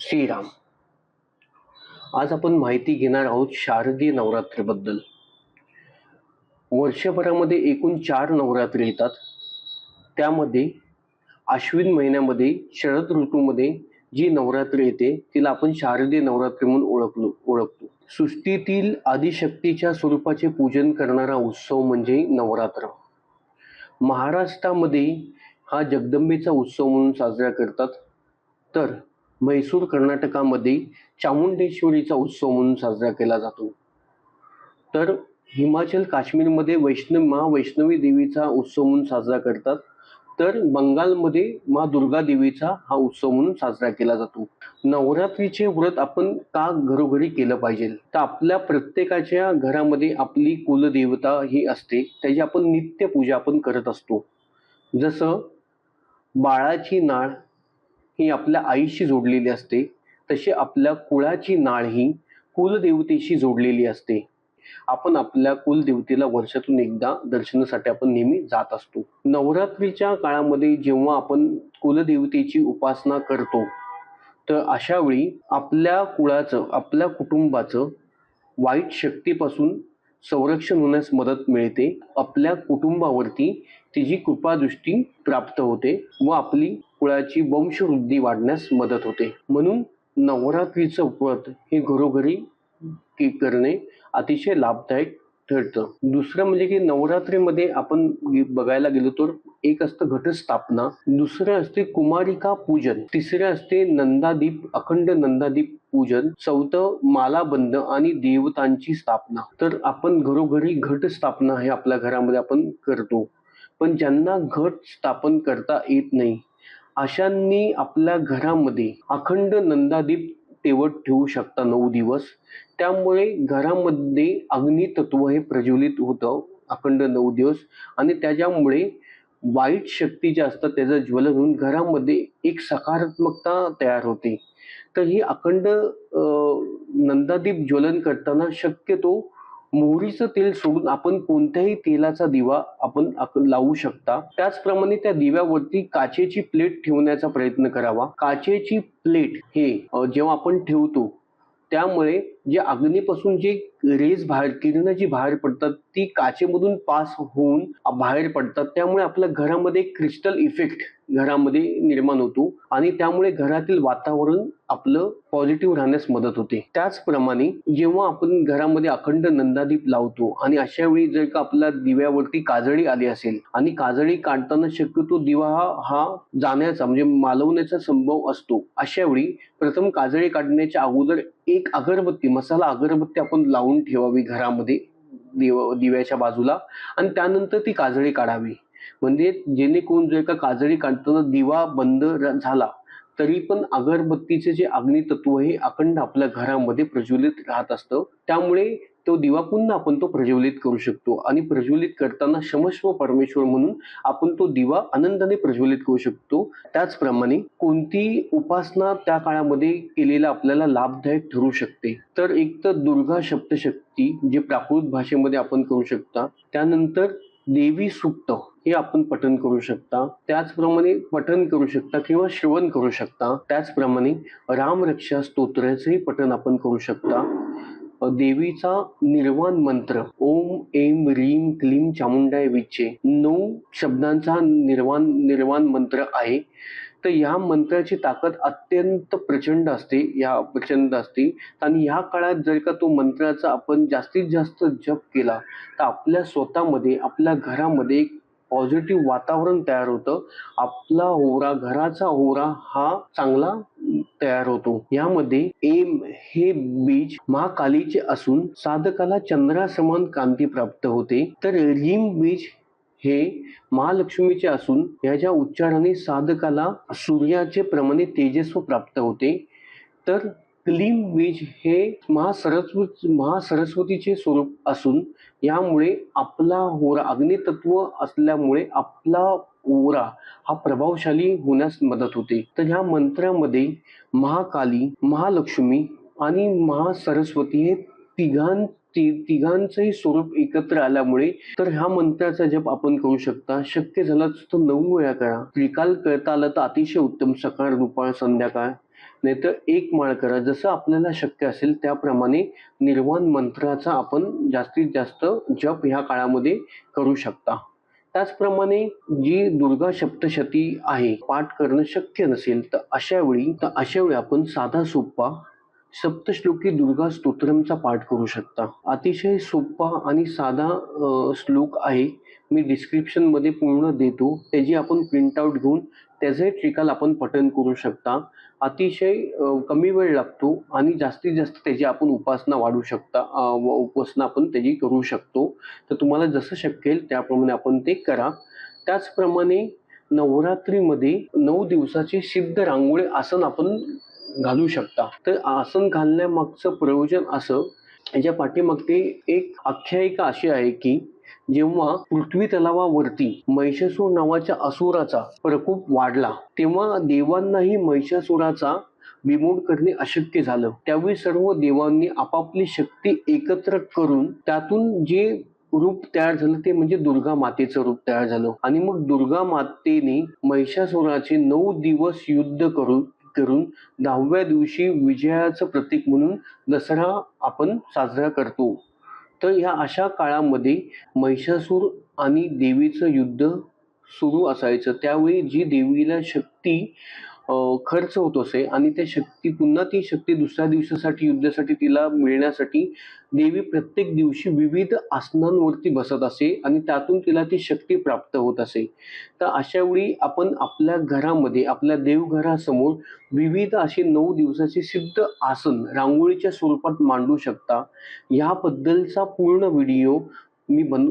श्रीराम. आज आपण माहिती घेणार आहोत शारदीय नवरात्रीबद्दल. वर्षभरामध्ये एकूण चार नवरात्री येतात. त्यामध्ये आश्विन महिन्यामध्ये शरद ऋतूमध्ये जी नवरात्री येते तिला आपण शारदीय नवरात्री म्हणून ओळखलो ओळखतो. सृष्टीतील आदिशक्तीच्या स्वरूपाचे पूजन करणारा उत्सव म्हणजे नवरात्र. महाराष्ट्रामध्ये हा जगदंबेचा उत्सव म्हणून साजरा करतात. तर म्हैसूर कर्नाटकामध्ये चामुंडेश्वरीचा उत्सव म्हणून साजरा केला जातो. तर हिमाचल काश्मीरमध्ये वैष्णव महावैष्णवी देवीचा उत्सव म्हणून साजरा करतात. तर बंगालमध्ये मा दुर्गा देवीचा हा उत्सव म्हणून साजरा केला जातो. नवरात्रीचे व्रत आपण का घरोघरी केलं पाहिजे? तर आपल्या प्रत्येकाच्या घरामध्ये आपली कुलदेवता ही असते. त्याची आपण नित्य पूजा आपण करत असतो. जसं बाळाची नाळ ही आपल्या आईशी जोडलेली असते तशी आपल्या कुळाची नाळ ही कुलदेवतेशी जोडलेली असते. आपण आपल्या कुलदेवतेला वर्षातून एकदा दर्शनासाठी आपण नेहमी जात असतो. नवरात्रीच्या काळामध्ये जेव्हा आपण कुलदेवतेची उपासना करतो तर अशा वेळी आपल्या कुळाचं आपल्या कुटुंबाचं वाईट शक्तीपासून संरक्षण होण्यास मदत मिळते. आपल्या कुटुंबावरती तिची कृपादृष्टी प्राप्त होते व आपली कुळाची वंशवृद्धी वाढण्यास मदत होते. म्हणून नवरात्रीचं व्रत हे घरोघरी करणे अतिशय लाभदायक ठरतं. दुसरं म्हणजे की नवरात्रीमध्ये आपण बघायला गेलो तर एक असतं घटस्थापना दुसरं असते कुमारिका पूजन तिसरं असते नंदादीप अखंड नंदादीप पूजन चौथं मालाबंद आणि देवतांची स्थापना. तर आपण घरोघरी घट स्थापना हे आपल्या घरामध्ये आपण करतो. पण ज्यांना घट स्थापन करता येत नाही अशांनी आपल्या घरामध्ये अखंड नंदादीप तेवत ठेवू शकता नऊ दिवस. त्यामुळे घरामध्ये अग्नितत्व हे प्रज्वलित होतं अखंड नऊ दिवस. आणि त्याच्यामुळे वाईट शक्ती ज्या असतात त्याचं ज्वलन होऊन घरामध्ये एक सकारात्मकता तयार होते. तर ही अखंड नंदादीप ज्वलन करताना शक्यतो मोहरीचं तेल सोडून आपण कोणत्याही तेलाचा दिवा आपण लावू शकता. त्याचप्रमाणे त्या दिव्यावरती काचेची प्लेट ठेवण्याचा प्रयत्न करावा. काचेची प्लेट हे जेव्हा आपण ठेवतो त्यामुळे जे अग्नीपासून जे रेज बाहेर किरणं जी बाहेर पडतात ती काचेमधून पास होऊन बाहेर पडतात. त्यामुळे आपल्या घरामध्ये क्रिस्टल इफेक्ट घरामध्ये निर्माण होतो आणि त्यामुळे घरातील वातावरण आपलं पॉझिटिव्ह राहण्यास मदत होते. त्याचप्रमाणे जेव्हा आपण घरामध्ये अखंड नंदादीप लावतो आणि अशा वेळी जर का आपल्या दिव्यावरती काजळी आली असेल आणि काजळी काढताना शक्यतो दिवा हा हा जाण्याचा म्हणजे मालवण्याचा संभव असतो. अशा वेळी प्रथम काजळी काढण्याच्या अगोदर एक अगरबत्ती मसाला अगरबत्ती आपण लावून ठेवावी घरामध्ये दिव दिव्याच्या बाजूला. आणि त्यानंतर ती काजळी काढावी. म्हणजे जेणेकरून जो का काजळी काढताना दिवा बंद झाला तरी पण अगरबत्तीचे जे अग्नितत्व हे अखंड आपल्या घरामध्ये प्रज्वलित राहत असतं. त्यामुळे तो दिवा पुन्हा आपण तो प्रज्वलित करू शकतो. आणि प्रज्वलित करताना शमश्व परमेश्वर म्हणून आपण तो दिवा आनंदाने प्रज्वलित करू शकतो. त्याचप्रमाणे कोणती उपासना त्या काळामध्ये केलेला आपल्याला लाभदायक ठरू शकते? तर एक तर दुर्गा सप्तशक्ती जे प्राकृत भाषेमध्ये आपण करू शकता. त्यानंतर देवी सुप्त हे आपण पठन करू शकता. त्याचप्रमाणे पठन करू शकता किंवा श्रवण करू शकता. त्याचप्रमाणे रामरक्षा स्तोत्राचंही पठन आपण करू शकता. देवीचा निर्वाण मंत्र ओम एम रीम क्लीम चामुंडाय विचे नऊ शब्दांचा निर्वाण निर्वाण मंत्र आहे. तर या मंत्राची ताकद अत्यंत प्रचंड असते या प्रचंड असते. आणि ह्या काळात जर का तो मंत्राचा आपण जास्तीत जास्त जप केला तर आपल्या स्वतःमध्ये आपल्या घरामध्ये एक पॉझिटिव्ह वातावरण तयार होतं. आपला होरा घराचा होरा हा चांगला तयार होतो. यामध्ये एम हे बीज महाकालीचे असून साधकाला चंद्रासमान कांती प्राप्त होते. तर रीम बीज हे महालक्ष्मीचे असून याच्या उच्चाराने साधकाला सूर्याचे प्रमाणे तेजस्व प्राप्त होते. तर क्लीम बीज हे महासरस्वती महासरस्वतीचे स्वरूप असून यामुळे आपला होरा अग्नितत्व असल्यामुळे आपला ओरा हा प्रभावशाली होण्यास मदत होते. तर ह्या मंत्रामध्ये महाकाली महालक्ष्मी आणि महासरस्वती हे तिघां ती तिघांचंही स्वरूप एकत्र आल्यामुळे तर ह्या मंत्राचा जप आपण करू शकता. शक्य झालं तर नऊ वेळा करा. त्रिकाल करता आलं तर अतिशय उत्तम सकाळ दुपार संध्याकाळ. नाहीतर एक माळ करा. जसं आपल्याला शक्य असेल त्याप्रमाणे निर्वाण मंत्राचा आपण जास्तीत जास्त जप ह्या काळामध्ये करू शकता. त्याचप्रमाणे जी दुर्गा सप्तशती आहे पाठ करणं शक्य नसेल तर अशा वेळी तर अशा वेळी आपण साधा सोप्पा सप्तश्लोकी दुर्गा स्तोत्रमचा पाठ करू शकता. अतिशय सोपा आणि साधा श्लोक आहे. मी डिस्क्रिप्शनमध्ये पूर्ण देतो. त्याची आपण प्रिंटआउट घेऊन त्याचे ट्रिकाल आपण पठण करू शकता. अतिशय कमी वेळ लागतो आणि जास्तीत जास्त त्याची आपण उपासना वाढू शकता व उपासना आपण त्याची करू शकतो. तर तुम्हाला जसं शक्य येईल त्याप्रमाणे आपण ते करा. त्याचप्रमाणे नवरात्रीमध्ये नऊ दिवसाचे सिद्ध रांगोळी आसन आपण घालू शकता. तर आसन घालण्यामागचं प्रयोजन असं याच्या पाठीमागते एक आख्यायिका अशी आहे की जेव्हा पृथ्वी तलावावरती महिषासूर नावाच्या असुराचा प्रकोप वाढला तेव्हा देवांनाही महिषासुराचा विमोड करणे अशक्य झालं. त्यावेळी सर्व देवांनी आपापली शक्ती एकत्र करून त्यातून जे रूप तयार झालं ते म्हणजे दुर्गा मातेचं रूप तयार झालं. आणि मग दुर्गा मातेने महिषासुराचे नऊ दिवस युद्ध करून करून दहाव्या दिवशी विजयाचं प्रतीक म्हणून दसरा आपण साजरा करतो. तर ह्या अशा काळामध्ये महिषासूर आणि देवीचं युद्ध सुरू असायचं. त्यावेळी जी देवीला शक्ती खर्च होत असे आणि त्या शक्ती पुन्हा ती शक्ती दुसऱ्या दिवसासाठी युद्धासाठी तिला मिळण्यासाठी देवी प्रत्येक दिवशी विविध आसनांवरती बसत असे आणि त्यातून तिला ती शक्ती प्राप्त होत असे. तर अशा वेळी आपण आपल्या घरामध्ये आपल्या देवघरासमोर विविध असे नऊ दिवसाचे सिद्ध आसन रांगोळीच्या स्वरूपात मांडू शकता. याबद्दलचा पूर्ण व्हिडिओ मी बन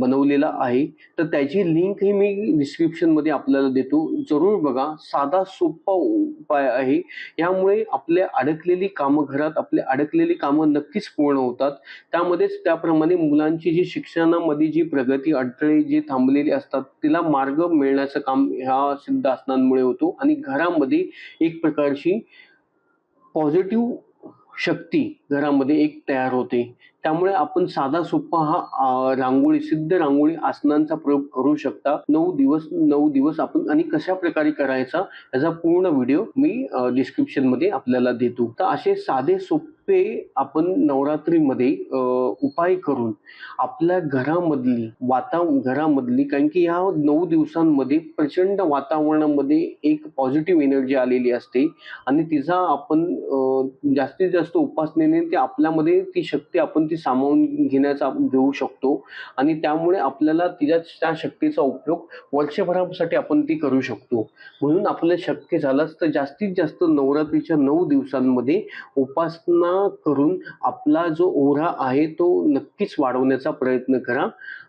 बनवलेला आहे. तर त्याची लिंकही मी डिस्क्रिप्शनमध्ये आपल्याला देतो. जरूर बघा. साधा सोपा उपाय आहे. यामुळे आपल्या अडकलेली कामं घरात आपले अडकलेली कामं नक्कीच पूर्ण होतात. त्यामध्येच त्याप्रमाणे मुलांची जी शिक्षणामध्ये जी प्रगती अडथळे जे थांबलेली असतात तिला मार्ग मिळण्याचं काम ह्या सिद्ध आसनांमुळे होतो. आणि घरामध्ये एक प्रकारची पॉझिटिव्ह शक्ती घरामध्ये एक तयार होते. त्यामुळे आपण साधा सोपा हा रांगोळी सिद्ध रांगोळी आसनांचा प्रयोग करू शकता. नऊ दिवस नऊ दिवस आपण आणि कशा प्रकारे करायचा याचा पूर्ण व्हिडिओ मी डिस्क्रिप्शनमध्ये आपल्याला देतो. तर असे साधे सोपे आपण नवरात्रीमध्ये उपाय करून आपल्या घरामधली वाता घरामधली कारण की ह्या नऊ दिवसांमध्ये प्रचंड वातावरणामध्ये एक पॉझिटिव्ह एनर्जी आलेली असते आणि तिचा आपण जास्तीत जास्त उपासनेने ते आपल्यामध्ये ती शक्ती आपण ती सामावून घेण्याचा आपण घेऊ शकतो. आणि त्यामुळे आपल्याला तिच्या त्या शक्तीचा उपयोग वर्षभरासाठी आपण ती करू शकतो. म्हणून आपल्याला शक्य झालंच तर जास्तीत जास्त नवरात्रीच्या नऊ दिवसांमध्ये उपासना करून आपला जो ओढा आहे तो नक्कीच वाढवण्याचा प्रयत्न करा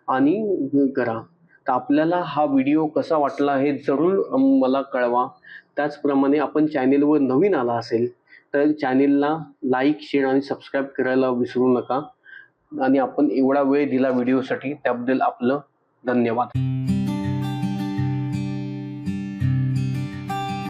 आणि करा. तर आपल्याला हा व्हिडिओ कसा वाटला हे जरूर मला कळवा. त्याचप्रमाणे आपण चॅनेलवर नवीन आला असेल तर चॅनेलला लाईक शेअर आणि सबस्क्राईब करायला विसरू नका. आणि आपण एवढा वेळ दिला व्हिडिओसाठी त्याबद्दल आपलं धन्यवाद.